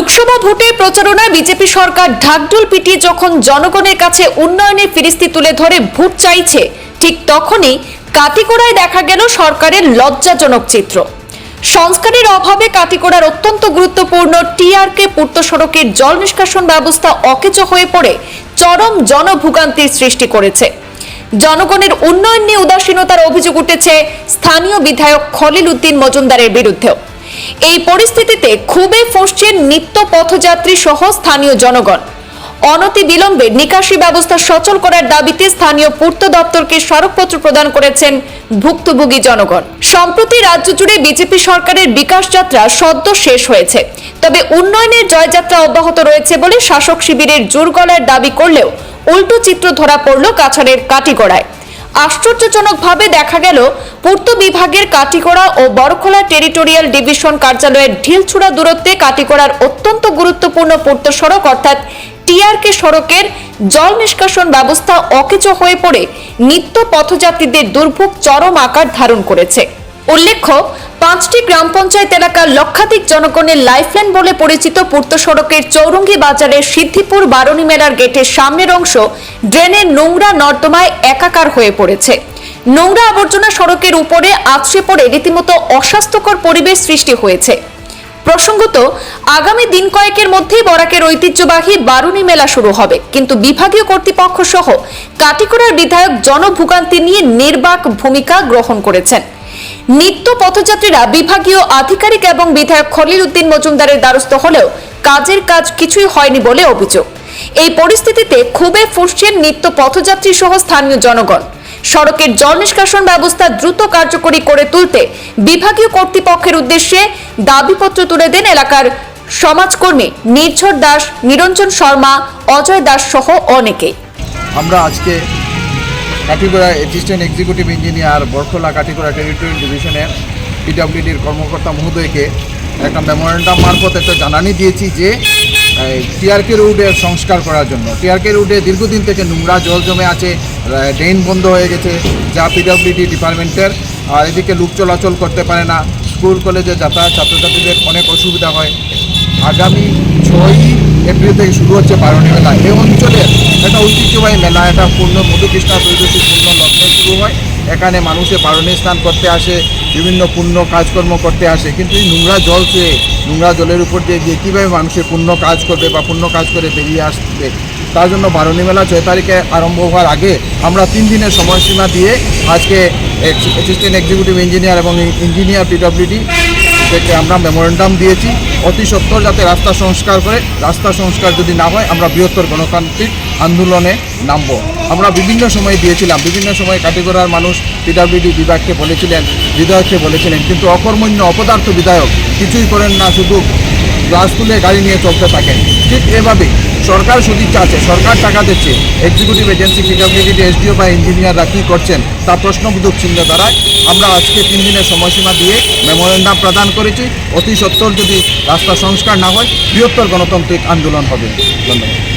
লোকসভা ভোটে প্রচারণায় বিজেপি সরকার ঢাকঢোল পিটিয়ে যখন জনগণের কাছে উন্নয়নের ফিরিস্তি তুলে ধরে ভোট চাইছে, ঠিক তখনই কাটিকোড়ায় দেখা গেল সরকারের লজ্জাজনক চিত্র। সংস্কারের অভাবে কাটিকোড়ার অত্যন্ত গুরুত্বপূর্ণ টিআরকে পূর্ত সড়কের জল নিষ্কাশন ব্যবস্থা অকেজো হয়ে পড়ে, চরম জনভোগান্তির সৃষ্টি করেছে। জনগণের উন্নয়ন নিয়ে উদাসীনতার অভিযোগ উঠেছে স্থানীয় বিধায়ক খলিল উদ্দিন মজুমদারের বিরুদ্ধেও। এই পরিস্থিতিতে খুবই ফুঁসছেন নিত্য পথযাত্রী সহ স্থানীয় জনগণ। অনতি বিলম্বে নিকাশি ব্যবস্থা সচল করার দাবিতে স্থানীয় পূর্ত দপ্তরকে স্মারকপত্র প্রদান করেছেন ভুক্তভোগী জনগণ। সম্প্রতি রাজ্য জুড়ে বিজেপি সরকারের বিকাশ যাত্রা সদ্য শেষ হয়েছে। তবে উন্নয়নের জয়যাত্রা অব্যাহত রয়েছে বলে শাসক শিবিরের জোর গলার দাবি করলেও উল্টো চিত্র ধরা পড়ল কাছাড়ের কাটিগড়ায়। আশ্চর্যজনকভাবে দেখা গেল, পূর্ত বিভাগের কাটিকোড়া ও বড়খোলা টেরিটোরিয়াল ডিভিশন কার্যালয়ের ঢিলছুড়া দূরত্বে কাটিকোড়ার অত্যন্ত গুরুত্বপূর্ণ পূর্ত সড়ক অর্থাৎ টিআরকে সড়কের জল নিষ্কাশন ব্যবস্থা অকেচ হয়ে পড়ে নিত্য পথযাত্রীদের দুর্ভোগ চরম আকার ধারণ করেছে। উল্লেখ্য, পাঁচটি গ্রাম পঞ্চায়েত এলাকার লক্ষাধিক জনগণের লাইফলাইন বলে পরিচিত পূর্ত সড়কের চৌরঙ্গি বাজারের সিদ্ধিপুর বারণী মেলার গেটের সামনের অংশ ড্রেনের নোংরা নর্দমায় একাকার হয়ে পড়েছে। নোংরা আবর্জনা সড়কের উপরে আছড়ে পড়ে রীতিমতো অস্বাস্থ্যকর পরিবেশ সৃষ্টি হয়েছে। প্রসঙ্গত, আগামী দিন কয়েকের মধ্যেই বরাকের ঐতিহ্যবাহী বারুণী মেলা শুরু হবে। কিন্তু বিভাগীয় কর্তৃপক্ষ সহ কাটিকোড়ার বিধায়ক জনভোগান্তি নিয়ে নির্বাক ভূমিকা গ্রহণ করেছেন। নিত্য পথযাত্রীরা বিভাগীয় আধিকারিক এবং বিধায়ক খলিল উদ্দিন মজুমদারের দ্বারস্থ হলেও কাজের কাজ কিছুই হয়নি বলে অভিযোগ। এই পরিস্থিতিতে খুবই ফুসছেন নিত্য পথযাত্রী সহ স্থানীয় জনগণ। সড়কের জল নিষ্কাশন ব্যবস্থা দ্রুত কার্যকরী করে তুলতে বিভাগীয় কর্তৃপক্ষের উদ্দেশ্যে দাবিপত্র তুলে দেন এলাকার সমাজকর্মী নির্ঝর দাস, নিরঞ্জন শর্মা, অজয় দাস সহ অনেকেই। আমরা আজকে Katigorah assistant executive engineer Borkhola Katigorah territorial ডিভিশনের পিডাব্লিউডির কর্মকর্তা মহোদয়কে একটা মেমোরেন্ডাম মারফত একটা জানানি দিয়েছি যে টিআরকে রুটের সংস্কার করার জন্য। টিআরকে রুটে দীর্ঘদিন থেকে নোংরা জল জমে আছে ড্রেন বন্ধ হয়ে গেছে, যা পিডাব্লিউডি ডিপার্টমেন্টের, আর এদিকে লুক চলাচল করতে পারে না। স্কুল, কলেজে যাতায়াত ছাত্রছাত্রীদের অনেক অসুবিধা হয়। আগামী ছয়ই এপ্রিল থেকে শুরু হচ্ছে বারণী মেলা এই অঞ্চলের একটা ঐতিহ্যবাহী মেলা, এটা পূর্ণ মধুকৃষ্ণা ত্রয়োদশী পূর্ণ লগ্নে শুরু হয়। এখানে মানুষে বারণী স্নান করতে আসে, বিভিন্ন পুণ্য কাজকর্ম করতে আসে। কিন্তু এই নোংরা জল চেয়ে নোংরা জলের উপর দিয়ে গিয়ে কীভাবে মানুষের পুণ্য কাজ করবে বা পুণ্য কাজ করে বেরিয়ে আসবে? তার জন্য বারণী মেলা ছয় তারিখে আরম্ভ হওয়ার আগে আমরা তিন দিনের সময়সীমা দিয়ে আজকে অ্যাসিস্ট্যান্ট এক্সিকিউটিভ ইঞ্জিনিয়ার এবং ইঞ্জিনিয়ার পিডব্লিউডি থেকে আমরা মেমোরেন্ডাম দিয়েছি। অতি সত্বর যাতে রাস্তা সংস্কার করে, রাস্তা সংস্কার যদি না হয়, আমরা বৃহত্তর গণতান্ত্রিক আন্দোলনে নামব। আমরা বিভিন্ন সময় দিয়েছিলাম, বিভিন্ন সময় কাটিগড়ার মানুষ পিডাব্লিউডি বিভাগকে বলেছিলেন, বিধায়ককে বলেছিলেন, কিন্তু অকর্মণ্য অপদার্থ বিধায়ক কিছুই করেন না, শুধু গ্লাস তুলে গাড়ি নিয়ে চলতে থাকেন। ঠিক এভাবে সরকার সদিচ্ছা আছে, সরকার টাকা দিচ্ছে। এক্সিকিউটিভ এজেন্সি পিডাব্লিউডি এসডিও বা ইঞ্জিনিয়াররা কী করছেন, তা প্রশ্নবোধক চিহ্ন দ্বারায় আমরা আজকে তিন দিনের সময়সীমা দিয়ে মেমোরেন্ডাম প্রদান করেছি। অতি সত্বর যদি রাস্তা সংস্কার না হয়, বৃহত্তর গণতান্ত্রিক আন্দোলন হবে। ধন্যবাদ।